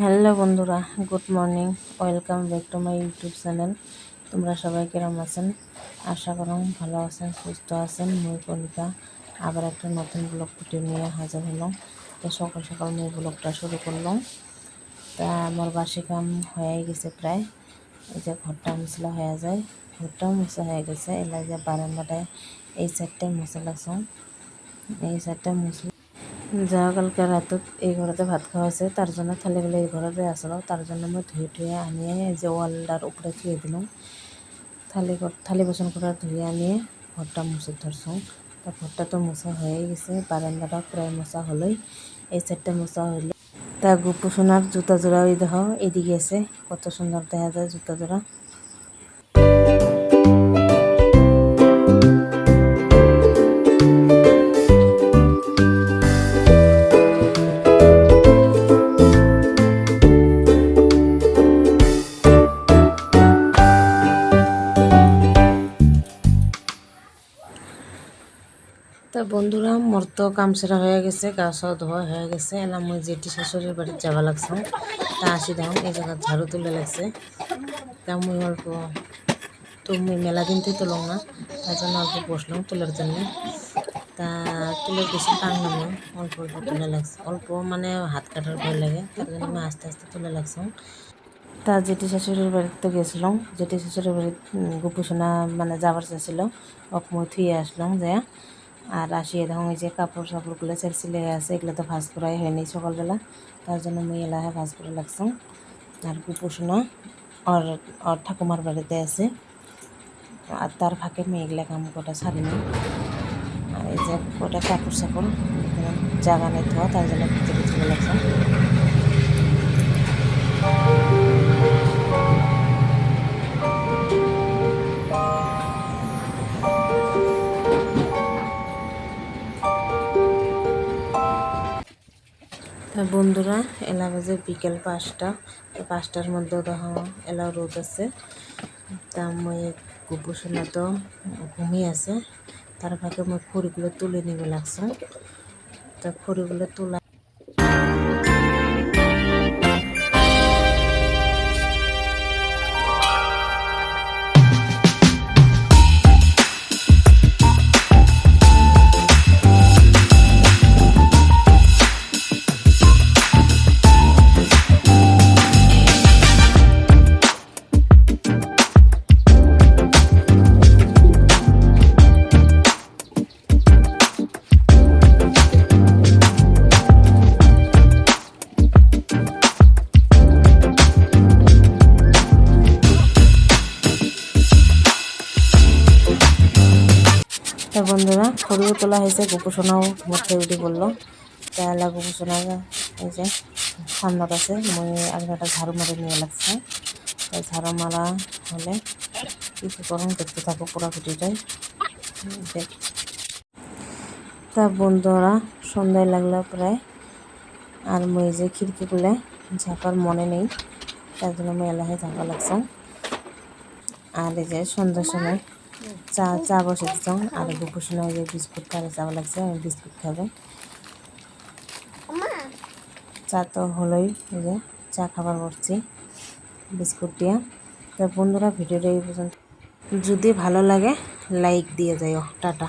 Hello বন্ধুরা, good morning. Welcome back to my YouTube channel. তোমরা সবাই কিরম আছেন? আশা করুন ভালো আছেন, সুস্থ আছেন। মুই কলিকা আবার একটা নতুন ব্লগ ভিডিও নিয়ে হাজির হলাম। তো সকাল সকাল মুই ব্লগটা শুরু করলাম। তা আমার বাসি কাম হয়ে গেছে প্রায়। এই যে ঘরটা মশলা হয়ে যায়। ঘরটাও মুছা হয়ে গেছে। এলা যে বারান্দাটায় এই সাইডটাই মশলা লাগছাম এই সাইডটা মুছলে যাওয়া কালকে রাতত এই ঘরতে ভাত খাওয়া আছে তার জন্য থালিগুলো এই ঘরতে আসলো তার জন্য মই ধুয়ে ধুয়ে আনিয়ে যে ওয়ালটার উপরে থুয়ে দিলাম থালি থালি বাসন করে ধুয়ে আনিয়ে ঘরটা মুছে ধরছুম তা ঘরটা তো মোছা হয়ে গেছে। বারান্দাটা প্রায় মোছা হলোই। এই সাইডটা মোছা হইল তা গুপু সোনার জুতা জোড়া ওই দেখো এদিকে আছে। কত সুন্দর দেখা যায় জুতা জোড়া তা বন্ধুরা, মোর তো কাম সেরা হয়ে গেছে, গা সব ধোয়া হয়ে গেছে। এলাম মুই জেঠি শাশুড়ির বাড়িতে যাওয়া লাগছে। তা আসি দেখুন এই জায়গা ঝাড়ু তুলে লাগছে। তা মুই অল্প, তো মুই মেলা দিন থেকে তুলং না তার জন্য অল্প বসলাম তোলার জন্য। তা তুলে বেশি টান না অল্প অল্প তুলে লাগছে। অল্প মানে হাত কাটার ভয় লাগে, তার জন্য আমি আস্তে আস্তে তুলে লাগছিলাম তা জেঠি শাশুড়ির বাড়িতে গেছিলাম। জেঠি শাশুড়ির বাড়ি গোপুসোনা মানে যাবার চাইছিল। ওকে মই থুয়ে আসলাম যে আর আসিয়ে দেখুন, এই যে কাপড় সাপড়গুলো ছেড়ছিলে, আছে, এগুলো তো ভাজ করাই হয়নি সকালবেলা। তার জন্য মুই এলাহে ভাজ করে লাগছাম আর কুপোষণা আর আর ঠাকুমার বাড়িতে আছে। আর তার ফাঁকে মেয়েগুলা কাম কটা ছাড়িনি আর এই যে কটা কাপড় সাপড়, জাগা নেই ধোয়া তার জন্য ভিতরে চলে লাগছাম বন্ধুরা, এলা বাজে বিকেল পাঁচটা। পাঁচটার মধ্যে দেখো এলা রোদ আছে। তা মই কুপুসোনা তো ঘুমিয়ে আছে। তার ফাঁকে মই খড়িগুলো তুলে নিবে লাগছে। তা খড়িগুলো তোলা তা বন্ধুরা খড়িও তোলা হয়েছে গোপোষণাও মধ্যে উঠে পড়ল তাহলে গোপোষণা এই যে সামনার আছে, মই আগে ঝাড়ু মারে নিয়ে লাগছে। তাই ঝাড়ু মারা হলে কিছু করুন, দেখতে থাকো পুরো ভিডিওটাই তা বন্ধুরা, সন্ধ্যায় লাগল প্রায়। আর মই যে খিড়কিগুলো ঝাঁকার মনে নেই, তার জন্য আমি এলাহে ঝাঁকা লাগছে। আর এই যে সন্ধ্যার সময় চা চা বসে দিতাম আর গোপুসোনা যে বিস্কুট খাবে চা লাগছে আমি বিস্কুট খাবে। চা তো হলোই যে চা খাবার করছি বিস্কুট দিয়ে। তো বন্ধুরা ভিডিওটা এই পর্যন্ত। যদি ভালো লাগে লাইক দিয়ে যাইও। টাটা।